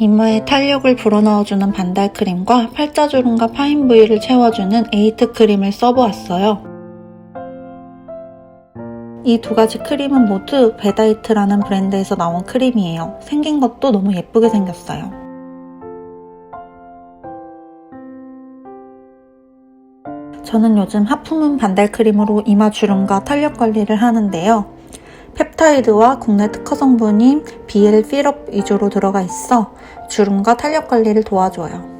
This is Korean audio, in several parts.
이마에 탄력을 불어넣어주는 반달 크림과 팔자주름과 파인 부위를 채워주는 에이트 크림을 써보았어요. 이 두 가지 크림은 모두 베다이트라는 브랜드에서 나온 크림이에요. 생긴 것도 너무 예쁘게 생겼어요. 저는 요즘 하품은 반달 크림으로 이마 주름과 탄력 관리를 하는데요. 펩타이드와 국내 특허 성분인 BL 필업 위주로 들어가 있어 주름과 탄력 관리를 도와줘요.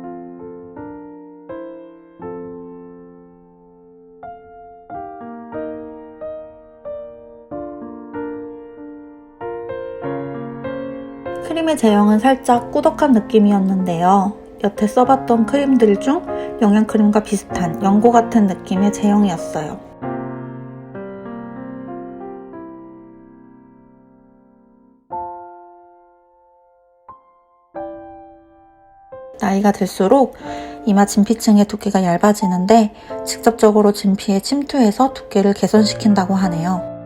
크림의 제형은 살짝 꾸덕한 느낌이었는데요. 여태 써봤던 크림들 중 영양크림과 비슷한 연고 같은 느낌의 제형이었어요. 나이가 들수록 이마 진피층의 두께가 얇아지는데 직접적으로 진피에 침투해서 두께를 개선시킨다고 하네요.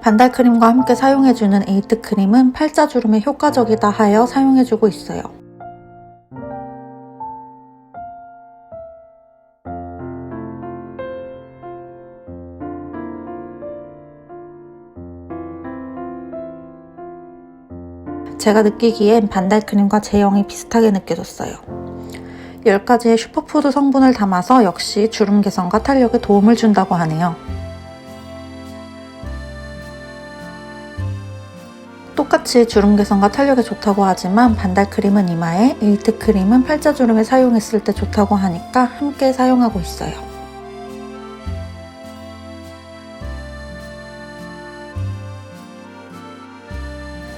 반달 크림과 함께 사용해주는 에이트 크림은 팔자주름에 효과적이다 하여 사용해주고 있어요. 제가 느끼기엔 반달 크림과 제형이 비슷하게 느껴졌어요. 10가지의 슈퍼푸드 성분을 담아서 역시 주름 개선과 탄력에 도움을 준다고 하네요. 똑같이 주름 개선과 탄력에 좋다고 하지만 반달 크림은 이마에, 에이트 크림은 팔자 주름에 사용했을 때 좋다고 하니까 함께 사용하고 있어요.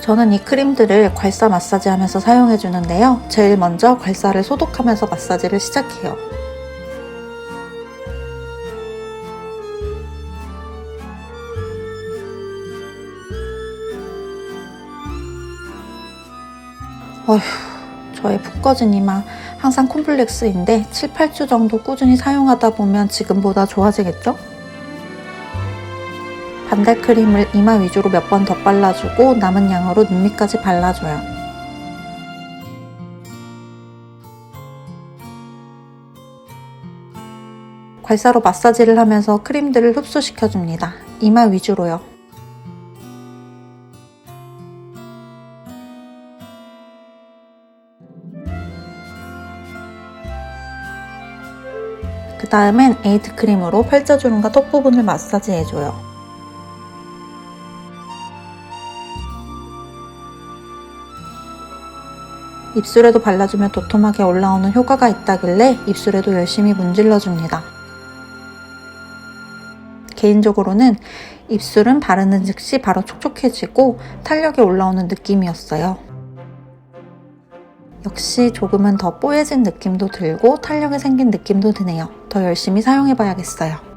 저는 이 크림들을 괄사 마사지 하면서 사용해 주는데요. 제일 먼저 괄사를 소독하면서 마사지를 시작해요. 어휴, 저의 푹 꺼진 이마 항상 콤플렉스인데 7, 8주 정도 꾸준히 사용하다 보면 지금보다 좋아지겠죠? 반달 크림을 이마 위주로 몇 번 더 발라주고 남은 양으로 눈 밑까지 발라줘요. 괄사로 마사지를 하면서 크림들을 흡수시켜줍니다. 이마 위주로요. 그 다음엔 에이트 크림으로 팔자 주름과 턱 부분을 마사지해줘요. 입술에도 발라주면 도톰하게 올라오는 효과가 있다길래 입술에도 열심히 문질러줍니다. 개인적으로는 입술은 바르는 즉시 바로 촉촉해지고 탄력이 올라오는 느낌이었어요. 역시 조금은 더 뽀얘진 느낌도 들고 탄력이 생긴 느낌도 드네요. 더 열심히 사용해봐야겠어요.